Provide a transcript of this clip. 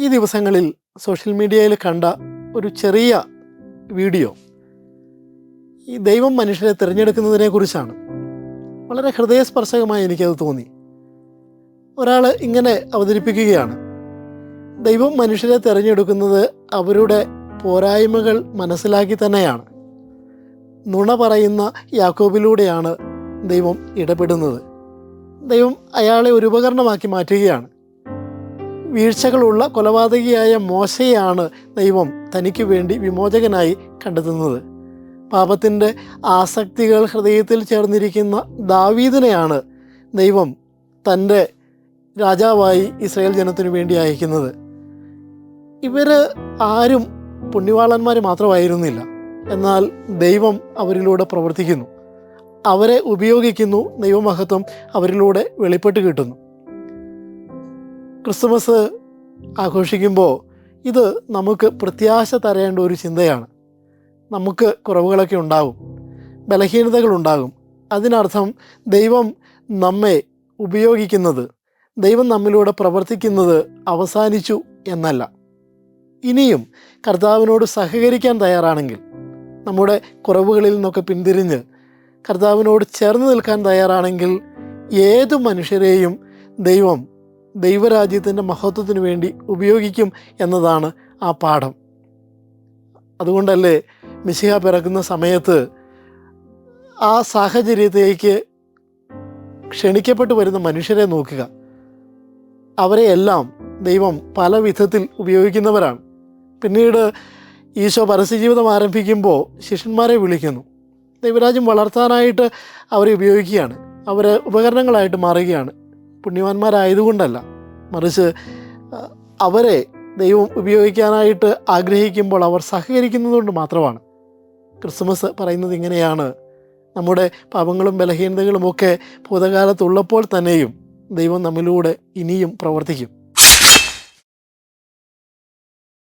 ഈ ദിവസങ്ങളിൽ സോഷ്യൽ മീഡിയയിൽ കണ്ട ഒരു ചെറിയ വീഡിയോ ഈ ദൈവം മനുഷ്യരെ തിരഞ്ഞെടുക്കുന്നതിനെക്കുറിച്ചാണ് വളരെ ഹൃദയസ്പർശകമായി എനിക്കത് തോന്നി. ഒരാൾ ഇങ്ങനെ അവതരിപ്പിക്കുകയാണ്. ദൈവം മനുഷ്യരെ തിരഞ്ഞെടുക്കുന്നത് അവരുടെ പോരായ്മകൾ മനസ്സിലാക്കി തന്നെയാണ്. നുണ പറയുന്ന യാക്കോബിലൂടെയാണ് ദൈവം ഇടപെടുന്നത്. ദൈവം അയാളെ ഒരു ഉപകരണമാക്കി മാറ്റുകയാണ്. വീഴ്ചകളുള്ള കൊലപാതകിയായ മോശയാണ് ദൈവം തനിക്ക് വേണ്ടി വിമോചകനായി കണ്ടെത്തുന്നത്. പാപത്തിന്റെ ആസക്തികൾ ഹൃദയത്തിൽ ചേർന്നിരിക്കുന്ന ദാവീദിനെയാണ് ദൈവം തന്റെ രാജാവായി ഇസ്രയേൽ ജനത്തിനു വേണ്ടി അയക്കുന്നത്. ഇവർ ആരും പുണ്യവാളന്മാർ മാത്രമായിരുന്നില്ല. എന്നാൽ ദൈവം അവരിലൂടെ പ്രവർത്തിക്കുന്നു. അവരെ ഉപയോഗിക്കുന്നു ദൈവമഹത്വം അവരിലൂടെ വെളിപ്പെട്ട് കിട്ടുന്നു. ക്രിസ്മസ് ആഘോഷിക്കുമ്പോൾ ഇത് നമുക്ക് പ്രത്യാശ തരേണ്ട ഒരു ചിന്തയാണ്. നമുക്ക് കുറവുകളൊക്കെ ഉണ്ടാകും. ബലഹീനതകളുണ്ടാകും അതിനർത്ഥം ദൈവം നമ്മെ ഉപയോഗിക്കുന്നത് ദൈവം നമ്മിലൂടെ പ്രവർത്തിക്കുന്നത് അവസാനിച്ചു എന്നല്ല. ഇനിയും കർത്താവിനോട് സഹകരിക്കാൻ തയ്യാറാണെങ്കിൽ നമ്മുടെ കുറവുകളിൽ നിന്നൊക്കെ പിന്തിരിഞ്ഞ് കർത്താവിനോട് ചേർന്ന് നിൽക്കാൻ തയ്യാറാണെങ്കിൽ ഏത് മനുഷ്യരെയും ദൈവം ദൈവരാജ്യത്തിന്റെ മഹത്വത്തിന് വേണ്ടി ഉപയോഗിക്കും എന്നതാണ് ആ പാഠം. അതുകൊണ്ടല്ലേ മിശിഹ പിറക്കുന്ന സമയത്ത് ആ സാഹചര്യത്തേക്ക് ക്ഷണിക്കപ്പെട്ടു വരുന്ന മനുഷ്യരെ നോക്കുക. അവരെയെല്ലാം ദൈവം പല വിധത്തിൽ ഉപയോഗിക്കുന്നവരാണ്. പിന്നീട് ഈശോ പരസ്യജീവിതം ആരംഭിക്കുമ്പോൾ ശിഷ്യന്മാരെ വിളിക്കുന്നു. ദൈവരാജ്യം വളർത്താനായിട്ട് അവരെ ഉപയോഗിക്കുകയാണ്. അവർ ഉപകരണങ്ങളായിട്ട് മാറുകയാണ്. പുണ്യവാന്മാരായതുകൊണ്ടല്ല. മറിച്ച് അവരെ ദൈവം ഉപയോഗിക്കാനായിട്ട് ആഗ്രഹിക്കുമ്പോൾ അവർ സഹകരിക്കുന്നതുകൊണ്ട് മാത്രമാണ്. ക്രിസ്മസ് പറയുന്നത് ഇങ്ങനെയാണ്. നമ്മുടെ പാപങ്ങളും ബലഹീനതകളുമൊക്കെ ഭൂതകാലത്തുള്ളപ്പോൾ തന്നെയും ദൈവം നമ്മിലൂടെ ഇനിയും പ്രവർത്തിക്കും.